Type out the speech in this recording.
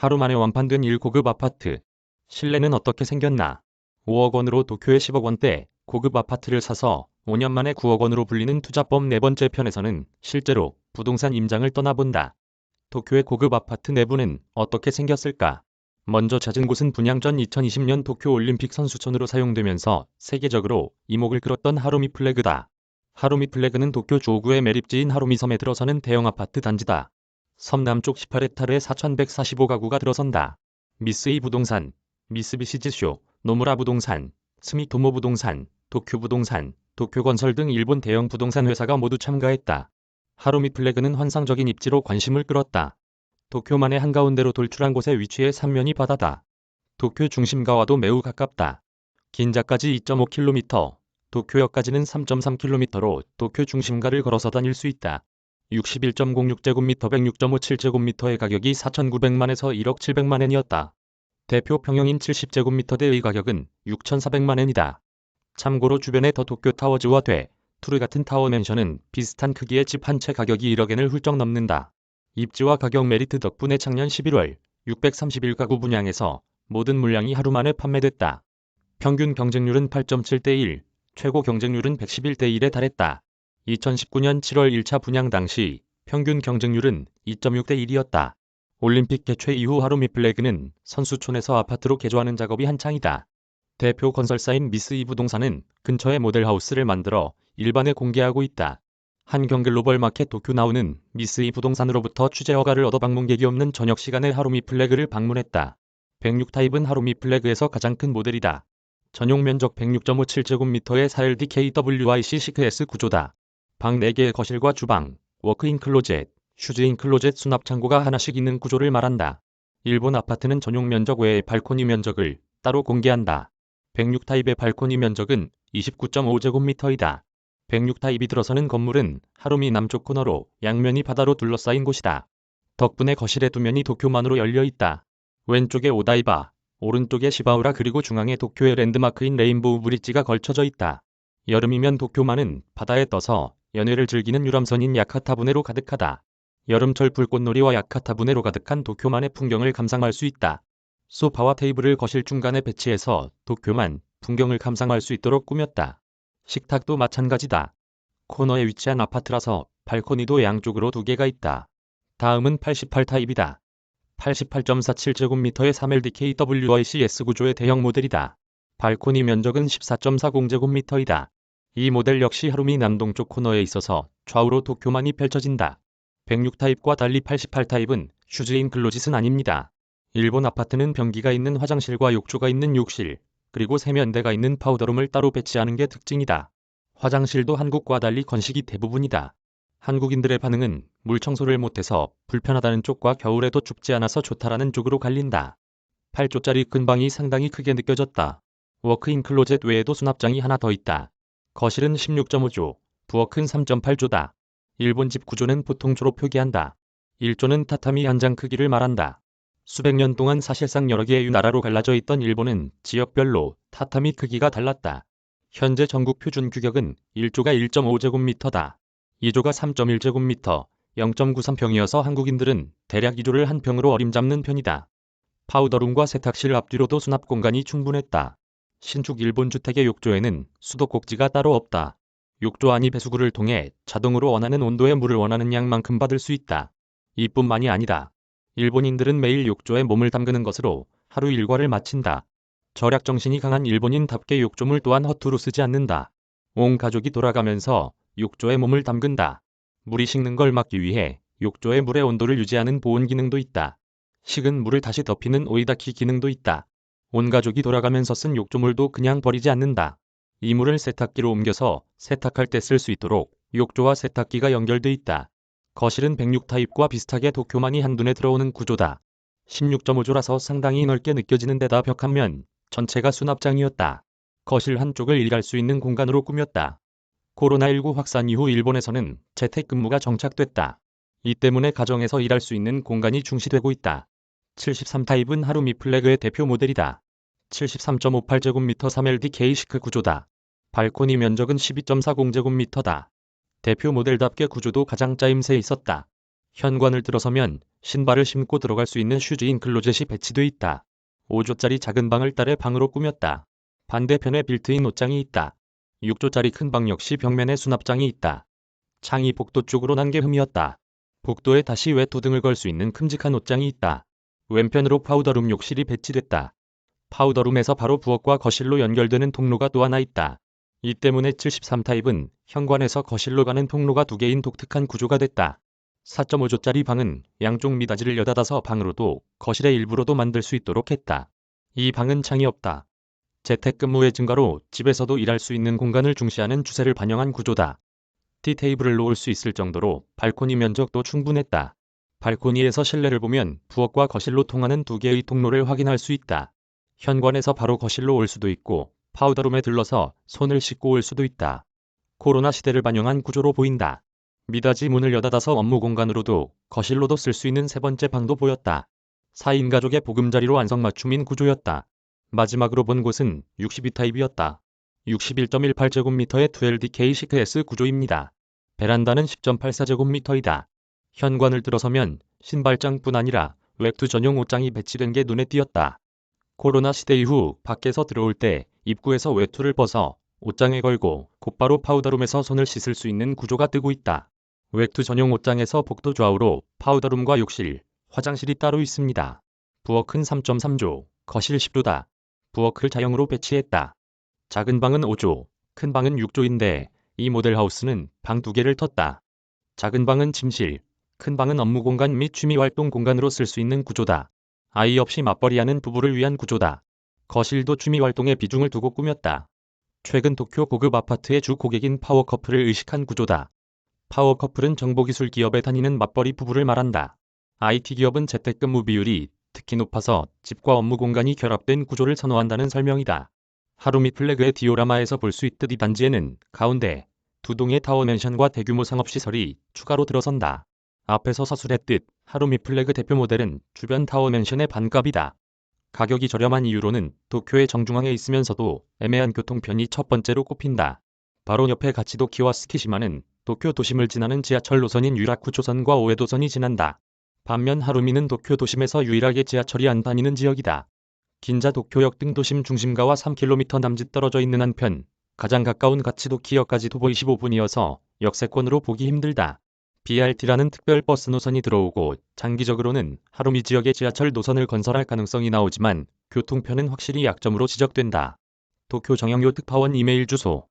하루 만에 완판된 1고급 아파트. 실내는 어떻게 생겼나? 5억 원으로 도쿄의 10억 원대 고급 아파트를 사서 5년 만에 9억 원으로 불리는 투자법 네 번째 편에서는 실제로 부동산 임장을 떠나본다. 도쿄의 고급 아파트 내부는 어떻게 생겼을까? 먼저 찾은 곳은 분양 전 2020년 도쿄 올림픽 선수촌으로 사용되면서 세계적으로 이목을 끌었던 하루미 플래그다. 하루미 플래그는 도쿄 조구의 매립지인 하루미 섬에 들어서는 대형 아파트 단지다. 섬 남쪽 18헥타르에 4,145가구가 들어선다. 미쓰이 부동산, 미쓰비시 지쇼, 노무라 부동산, 스미토모 부동산, 도쿄 부동산, 도쿄건설 등 일본 대형 부동산 회사가 모두 참가했다. 하루미 플래그는 환상적인 입지로 관심을 끌었다. 도쿄만의 한가운데로 돌출한 곳에 위치해 삼면이 바다다. 도쿄 중심가와도 매우 가깝다. 긴자까지 2.5km, 도쿄역까지는 3.3km로 도쿄 중심가를 걸어서 다닐 수 있다. 61.06제곱미터 106.57제곱미터의 가격이 4,900만에서 1억 700만엔이었다. 대표 평형인 70제곱미터 대의 가격은 6,400만엔이다. 참고로 주변의 더 도쿄 타워즈와 돼, 투르 같은 타워 맨션은 비슷한 크기의 집 한 채 가격이 1억엔을 훌쩍 넘는다. 입지와 가격 메리트 덕분에 작년 11월 631가구 분양에서 모든 물량이 하루 만에 판매됐다. 평균 경쟁률은 8.7대 1, 최고 경쟁률은 111대 1에 달했다. 2019년 7월 1차 분양 당시 평균 경쟁률은 2.6대 1이었다. 올림픽 개최 이후 하루미 플래그는 선수촌에서 아파트로 개조하는 작업이 한창이다. 대표 건설사인 미스 이 부동산은 근처에 모델하우스를 만들어 일반에 공개하고 있다. 한경 글로벌 마켓 도쿄 나오는 미스 이 부동산으로부터 취재 허가를 얻어 방문객이 없는 저녁 시간에 하루미 플래그를 방문했다. 106 타입은 하루미 플래그에서 가장 큰 모델이다. 전용 면적 106.57제곱미터의 4LD KWIC 시크S 구조다. 방 4개의 거실과 주방, 워크인 클로젯, 슈즈인 클로젯 수납 창고가 하나씩 있는 구조를 말한다. 일본 아파트는 전용 면적 외에 발코니 면적을 따로 공개한다. 106 타입의 발코니 면적은 29.5제곱미터이다. 106 타입이 들어서는 건물은 하루미 남쪽 코너로 양면이 바다로 둘러싸인 곳이다. 덕분에 거실의 두 면이 도쿄만으로 열려 있다. 왼쪽에 오다이바, 오른쪽에 시바우라 그리고 중앙에 도쿄의 랜드마크인 레인보우 브릿지가 걸쳐져 있다. 여름이면 도쿄만은 바다에 떠서 연회를 즐기는 유람선인 야카타부네로 가득하다. 여름철 불꽃놀이와 야카타부네로 가득한 도쿄만의 풍경을 감상할 수 있다. 소파와 테이블을 거실 중간에 배치해서 도쿄만 풍경을 감상할 수 있도록 꾸몄다. 식탁도 마찬가지다. 코너에 위치한 아파트라서 발코니도 양쪽으로 두 개가 있다. 다음은 88 타입이다. 88.47제곱미터의 3LDKWICS 구조의 대형 모델이다. 발코니 면적은 14.40제곱미터이다. 이 모델 역시 하루미 남동쪽 코너에 있어서 좌우로 도쿄만이 펼쳐진다. 106 타입과 달리 88 타입은 슈즈인 클로짓은 아닙니다. 일본 아파트는 변기가 있는 화장실과 욕조가 있는 욕실, 그리고 세면대가 있는 파우더룸을 따로 배치하는 게 특징이다. 화장실도 한국과 달리 건식이 대부분이다. 한국인들의 반응은 물 청소를 못해서 불편하다는 쪽과 겨울에도 춥지 않아서 좋다라는 쪽으로 갈린다. 8조짜리 큰 방이 상당히 크게 느껴졌다. 워크인 클로젯 외에도 수납장이 하나 더 있다. 거실은 16.5조, 부엌은 3.8조다. 일본 집 구조는 보통 조로 표기한다. 1조는 타타미 한 장 크기를 말한다. 수백 년 동안 사실상 여러 개의 나라로 갈라져 있던 일본은 지역별로 타타미 크기가 달랐다. 현재 전국 표준 규격은 1조가 1.5제곱미터다. 2조가 3.1제곱미터, 0.93평이어서 한국인들은 대략 2조를 한 평으로 어림잡는 편이다. 파우더룸과 세탁실 앞뒤로도 수납 공간이 충분했다. 신축 일본 주택의 욕조에는 수도꼭지가 따로 없다. 욕조 안이 배수구를 통해 자동으로 원하는 온도의 물을 원하는 양만큼 받을 수 있다. 이뿐만이 아니다. 일본인들은 매일 욕조에 몸을 담그는 것으로 하루 일과를 마친다. 절약 정신이 강한 일본인답게 욕조물 또한 허투루 쓰지 않는다. 온 가족이 돌아가면서 욕조에 몸을 담근다. 물이 식는 걸 막기 위해 욕조의 물의 온도를 유지하는 보온 기능도 있다. 식은 물을 다시 덮이는 오이다키 기능도 있다. 온 가족이 돌아가면서 쓴 욕조물도 그냥 버리지 않는다. 이 물을 세탁기로 옮겨서 세탁할 때 쓸 수 있도록 욕조와 세탁기가 연결돼 있다. 거실은 106 타입과 비슷하게 도쿄만이 한눈에 들어오는 구조다. 16.5조라서 상당히 넓게 느껴지는 데다 벽 한 면 전체가 수납장이었다. 거실 한쪽을 일할 수 있는 공간으로 꾸몄다. 코로나19 확산 이후 일본에서는 재택근무가 정착됐다. 이 때문에 가정에서 일할 수 있는 공간이 중시되고 있다. 73 타입은 하루미 플래그의 대표 모델이다. 73.58제곱미터 3LD K시크 구조다. 발코니 면적은 12.40제곱미터다. 대표 모델답게 구조도 가장 짜임새 있었다. 현관을 들어서면 신발을 신고 들어갈 수 있는 슈즈인 클로젯이 배치돼 있다. 5조짜리 작은 방을 딸의 방으로 꾸몄다. 반대편에 빌트인 옷장이 있다. 6조짜리 큰 방 역시 벽면에 수납장이 있다. 창이 복도 쪽으로 난 게 흠이었다. 복도에 다시 외투 등을 걸 수 있는 큼직한 옷장이 있다. 왼편으로 파우더룸 욕실이 배치됐다. 파우더룸에서 바로 부엌과 거실로 연결되는 통로가 또 하나 있다. 이 때문에 73타입은 현관에서 거실로 가는 통로가 두 개인 독특한 구조가 됐다. 4.5조짜리 방은 양쪽 미닫이를 여닫아서 방으로도 거실의 일부로도 만들 수 있도록 했다. 이 방은 창이 없다. 재택근무의 증가로 집에서도 일할 수 있는 공간을 중시하는 추세를 반영한 구조다. 티테이블을 놓을 수 있을 정도로 발코니 면적도 충분했다. 발코니에서 실내를 보면 부엌과 거실로 통하는 두 개의 통로를 확인할 수 있다. 현관에서 바로 거실로 올 수도 있고 파우더룸에 들러서 손을 씻고 올 수도 있다. 코로나 시대를 반영한 구조로 보인다. 미닫이 문을 여닫아서 업무 공간으로도 거실로도 쓸 수 있는 세 번째 방도 보였다. 4인 가족의 보금자리로 안성맞춤인 구조였다. 마지막으로 본 곳은 62타입이었다. 61.18제곱미터의 2LDK 시크S 구조입니다. 베란다는 10.84제곱미터이다. 현관을 들어서면 신발장뿐 아니라 외투 전용 옷장이 배치된 게 눈에 띄었다. 코로나 시대 이후 밖에서 들어올 때 입구에서 외투를 벗어 옷장에 걸고 곧바로 파우더룸에서 손을 씻을 수 있는 구조가 뜨고 있다. 외투 전용 옷장에서 복도 좌우로 파우더룸과 욕실, 화장실이 따로 있습니다. 부엌은 3.3조, 거실 10조다. 부엌을 자형으로 배치했다. 작은 방은 5조, 큰 방은 6조인데 이 모델 하우스는 방 두 개를 텄다. 작은 방은 침실, 큰 방은 업무 공간 및 취미 활동 공간으로 쓸 수 있는 구조다. 아이 없이 맞벌이하는 부부를 위한 구조다. 거실도 취미 활동에 비중을 두고 꾸몄다. 최근 도쿄 고급 아파트의 주 고객인 파워 커플을 의식한 구조다. 파워 커플은 정보기술 기업에 다니는 맞벌이 부부를 말한다. IT 기업은 재택근무 비율이 특히 높아서 집과 업무 공간이 결합된 구조를 선호한다는 설명이다. 하루미 플래그의 디오라마에서 볼 수 있듯 이 단지에는 가운데 두 동의 타워맨션과 대규모 상업시설이 추가로 들어선다. 앞에서 서술했듯 하루미 플래그 대표 모델은 주변 타워맨션의 반값이다. 가격이 저렴한 이유로는 도쿄의 정중앙에 있으면서도 애매한 교통편이 첫 번째로 꼽힌다. 바로 옆에 가치도키와 스키시마는 도쿄 도심을 지나는 지하철 노선인 유라쿠초선과 오에도선이 지난다. 반면 하루미는 도쿄 도심에서 유일하게 지하철이 안 다니는 지역이다. 긴자 도쿄역 등 도심 중심가와 3km 남짓 떨어져 있는 한편 가장 가까운 가치도키역까지 도보 25분이어서 역세권으로 보기 힘들다. BRT라는 특별 버스 노선이 들어오고 장기적으로는 하루미 지역의 지하철 노선을 건설할 가능성이 나오지만 교통편은 확실히 약점으로 지적된다. 도쿄 정영요 특파원 이메일 주소